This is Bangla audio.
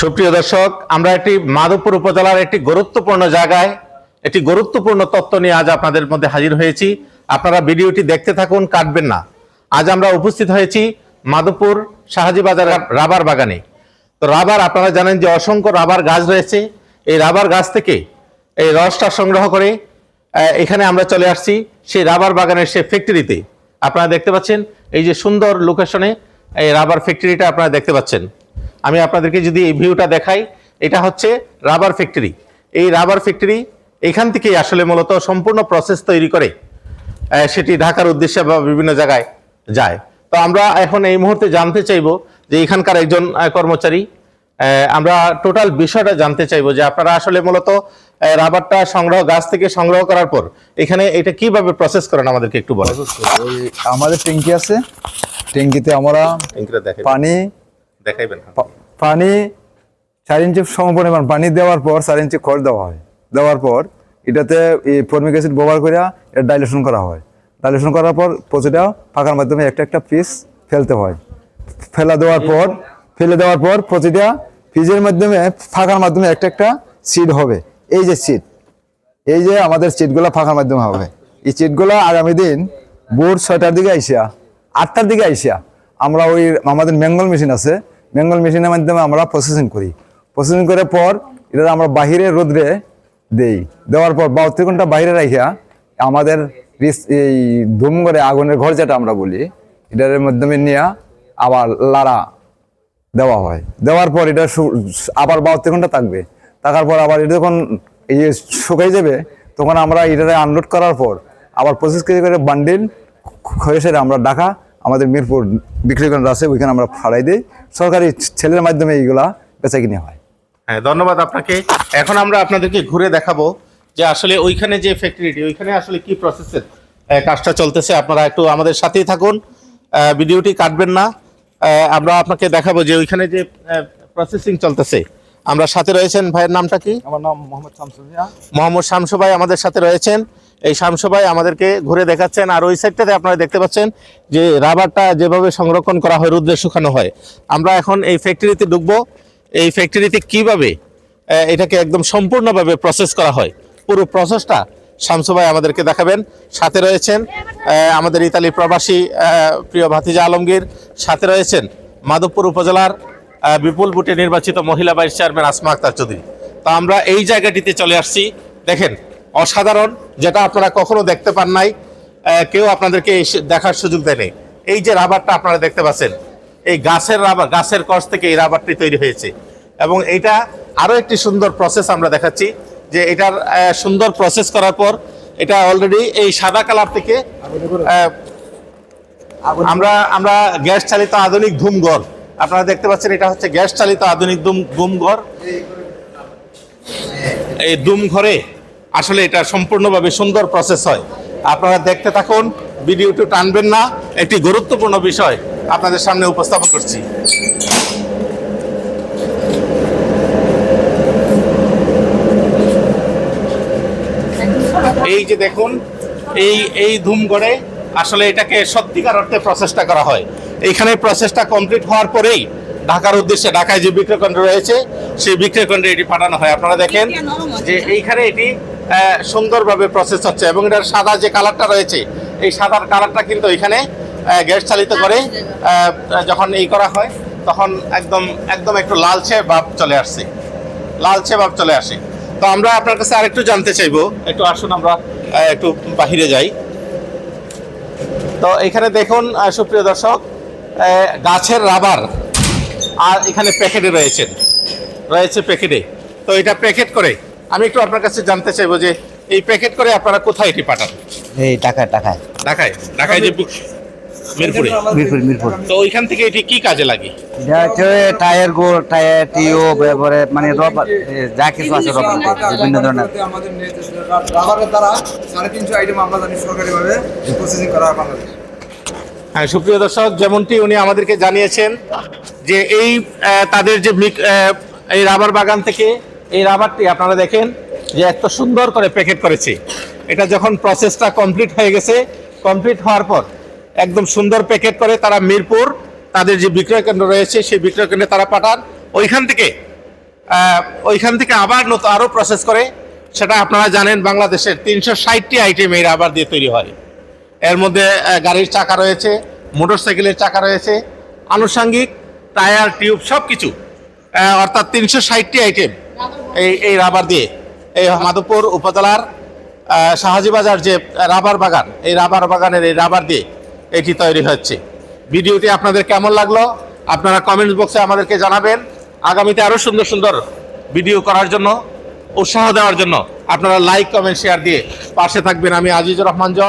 সুপ্রিয় দর্শক, আমরা একটি মাধবপুর উপজেলার একটি গুরুত্বপূর্ণ জায়গায় একটি গুরুত্বপূর্ণ তত্ত্ব নিয়ে আজ আপনাদের মধ্যে হাজির হয়েছি। আপনারা ভিডিওটি দেখতে থাকুন, কাটবেন না। আজ আমরা উপস্থিত হয়েছি মাধবপুর শাহাজি বাজার রাবার বাগানে। তো রাবার, আপনারা জানেন যে অসংখ্য রাবার গাছ রয়েছে। এই রাবার গাছ থেকে এই রসটা সংগ্রহ করে এখানে আমরা চলে আসছি সেই রাবার বাগানের সে ফ্যাক্টরিতে আপনারা দেখতে পাচ্ছেন, এই যে সুন্দর লোকেশনে এই রাবার ফ্যাক্টরিটা আপনারা দেখতে পাচ্ছেন। আমি আপনাদেরকে যদি এই ভিউটা দেখাই এটা হচ্ছে রাবার ফ্যাক্টরি এই রাবার ফ্যাক্টরি এখান থেকেই আসলে মূলত সম্পূর্ণ প্রসেস তৈরি করে সেটি ঢাকার উদ্দেশ্যে বা বিভিন্ন জায়গায় যায়। তো আমরা এখন এই মুহূর্তে জানতে চাইব যে এখানকার একজন কর্মচারী আমরা টোটাল বিষয়টা জানতে চাইব যে আপনারা আসলে মূলত রাবারটা সংগ্রহ গাছ থেকে সংগ্রহ করার পর এখানে এটা কীভাবে প্রসেস করেন আমাদেরকে একটু বলেন। আমাদের ট্যাঙ্কি আছে। ট্যাঙ্কিতে আমরা পানি দেখাইবেন পানি চার ইঞ্চি সম পরিমাণ পানি দেওয়ার পর চার ইঞ্চি খড় দেওয়া হয়। দেওয়ার পর এটাতে এই ফর্মিক অ্যাসিড ব্যবহার করে এটা ডাইলেশন করা হয়। ডাইলেশন করার পর প্রতিটা ফাঁকার মাধ্যমে একটা একটা পিস ফেলতে হয়। ফেলা দেওয়ার পর, ফেলে দেওয়ার পর প্রতিটা পিসের মাধ্যমে ফাঁকার মাধ্যমে একটা একটা সিড হবে। এই যে সিট এই যে আমাদের সিটগুলো ফাঁকার মাধ্যমে হবে। এই সিটগুলো আগামী দিন ভোর ছয়টার দিকে আইসিয়া, আটটার দিকে আইসিয়া, আমরা ওই আমাদের ম্যাঙ্গল মেশিন আছে ম্যাঙ্গল মেশিনের মাধ্যমে আমরা প্রসেসিং করি। প্রসেসিং করার পর এটা আমরা বাহিরে রোদ্রে দেই। দেওয়ার পর বাহাত্তর ঘণ্টা বাইরে রাখিয়া আমাদের এই ধুম করে আগুনের ঘর যেটা আমরা বলি, এটার মাধ্যমে নিয়ে আবার লাড়া দেওয়া হয়। দেওয়ার পর এটা আবার বাহাত্তর ঘণ্টা থাকবে। থাকার পর আবার এটা যখন ইয়ে শুকাই যাবে, তখন আমরা এটাকে আনলোড করার পর আবার পঁচিশ কেজি করে বান্ডিল খয়ে আমরা ঢাকা আমাদের মিরপুর বিক্রি কেন্দ্র আছে ওইখানে আমরা ফাড়াই দিই। সরকারি ছেলের মাধ্যমে এইগুলা বেচা কিনে হয়। হ্যাঁ ধন্যবাদ আপনাকে। এখন আমরা আপনাদেরকে ঘুরে দেখাবো যে আসলে ওইখানে যে ফ্যাক্টরিটি ওইখানে আসলে কি প্রসেসের কাজটা চলতেছে। আপনারা একটু আমাদের সাথেই থাকুন। ভিডিওটি কাটবেন না। আমরা আপনাকে দেখাবো যে ওইখানে যে প্রসেসিং চলতেছে। আমরা সাথে রয়েছেন ভাইয়ের নামটা কি? আমার নাম মোহাম্মদ শামসুলিয়া মোহাম্মদ শামসু ভাই আমাদের সাথে রয়েছেন। এই শামসু ভাই আমাদেরকে ঘুরে দেখাচ্ছেন। আর ওই সাইডটাতে আপনারা দেখতে পাচ্ছেন যে রাবারটা যেভাবে সংরক্ষণ করা হয়, রুদ্রে শুকানো হয়। আমরা এখন এই ফ্যাক্টরিতে ঢুকবো। এই ফ্যাক্টরিতে কীভাবে এটাকে একদম সম্পূর্ণভাবে প্রসেস করা হয়? পুরো প্রসেসটা শামসুভাই আমাদেরকে দেখাবেন। সাথে রয়েছেন আমাদের ইতালি প্রবাসী প্রিয় ভাতিজা আলমগীর। সাথে রয়েছেন মাধবপুর উপজেলার বিপুল বুটে নির্বাচিত মহিলা ভাইস চেয়ারম্যান আসমা আক্তার চৌধুরী। তো আমরা এই জায়গাটিতে চলে আসছি। দেখেন, অসাধারণ যেটা আপনারা কখনো দেখতে পান নাই কেউ আপনাদেরকে দেখার সুযোগ দেয়নি। এই যে রাবারটা আপনারা দেখতে পাচ্ছেন, এই গাছের রাবার, গাছের কষ থেকে এই রাবারটি তৈরি হয়েছে। এবং এটা আরও একটি সুন্দর প্রসেস আমরা দেখাচ্ছি, যে এটার সুন্দর প্রসেস করার পর এটা অলরেডি এই সাদা কালার থেকে আমরা আমরা গ্যাস চালিত আধুনিক ধুমঘর। আপনারা দেখতে পাচ্ছেন এটা হচ্ছে গ্যাস চালিত আধুনিক ধুম, ধুমঘর। এই দুম ঘরে আসলে এটা সম্পূর্ণভাবে সুন্দর প্রসেস হয়। আপনারা দেখতে থাকুন ভিডিওটি টানবেন না, একটি গুরুত্বপূর্ণ বিষয় আপনাদের সামনে উপস্থাপন করছি। এই যে দেখুন, এই এই ধুমঘরে আসলে এটাকে সত্যিকার অর্থে প্রসেসটা করা হয়। এইখানে প্রসেসটা কমপ্লিট হওয়ার পরেই ঢাকার উদ্দেশ্যে ঢাকায় যে বিক্রয়কেন্দ্র রয়েছে, সেই বিক্রয়কেন্দ্রে এটি পাঠানো হয়। আপনারা দেখেন যে এইখানে এটি সুন্দরভাবে প্রসেস হচ্ছে এবং এটার সাদা যে কালারটা রয়েছে এই সাদার কালারটা কিন্তু এখানে গ্যাস চালিত করে যখন এই করা হয় তখন একদম একদম একটু লালচে ভাব চলে আসছে লালচে ভাব চলে আসে। তো আমরা আপনার কাছে আরেকটু জানতে চাইব একটু আসুন আমরা একটু বাহিরে যাই। তো এখানে দেখুন সুপ্রিয় দর্শক গাছের রাবার আর এখানে প্যাকেটে রয়েছেন রয়েছে প্যাকেটে। তো এটা প্যাকেট করে আমি একটু আপনার কাছে জানতে চাইব যে এই প্যাকেট করে আপনারা কোথায় এটি পাঠান? এই টাকায় টাকায় ঢাকায়? ঢাকায় যে মিরপুরে? মিরপুর মিরপুর। তো ওইখান থেকে এটি কি কাজে লাগে? এটা হচ্ছে টায়ার গো টায়ার টিও এবারে মানে রবার যা কিছু আছে রবার বিভিন্ন ধরনের। আমাদের রাবারের দ্বারা সাড়ে তিনশো আইটেম আমরা জানি সরকারিভাবে প্রসেসিং করা হয় বাংলাদেশে। হ্যাঁ সুপ্রিয় দর্শক যেমনটি উনি আমাদেরকে জানিয়েছেন যে এই তাদের যে মিক- এই রাবার বাগান থেকে এই রাবারটি আপনারা দেখেন যে এত সুন্দর করে প্যাকেট করেছে। এটা যখন প্রসেসটা কমপ্লিট হয়ে গেছে কমপ্লিট হওয়ার পর একদম সুন্দর প্যাকেট করে তারা মিরপুর, তাদের যে বিক্রয় কেন্দ্র রয়েছে, সেই বিক্রয় কেন্দ্রে তারা পাঠান। ওইখান থেকে ওইখান থেকে আবার নতুন আরও প্রসেস করে। সেটা আপনারা জানেন বাংলাদেশের তিনশো ষাটটি আইটেম এই রাবার দিয়ে তৈরি হয়। এর মধ্যে গাড়ির চাকা রয়েছে, মোটরসাইকেলের চাকা রয়েছে, আনুষঙ্গিক, টায়ার, টিউব সব কিছু অর্থাৎ তিনশো ষাটটি আইটেম এই এই রাবার দিয়ে, এই মাধবপুর উপজেলার শাহাজিবাজার যে রাবার বাগান, এই রাবার বাগানের এই রাবার দিয়ে এটি তৈরি হচ্ছে। ভিডিওটি আপনাদের কেমন লাগল? আপনারা কমেন্ট বক্সে আমাদেরকে জানাবেন। আগামীতে আরও সুন্দর সুন্দর ভিডিও করার জন্য, উৎসাহ দেওয়ার জন্য আপনারা লাইক কমেন্ট শেয়ার দিয়ে পাশে থাকবেন। আমি আজিজুর রহমান জয়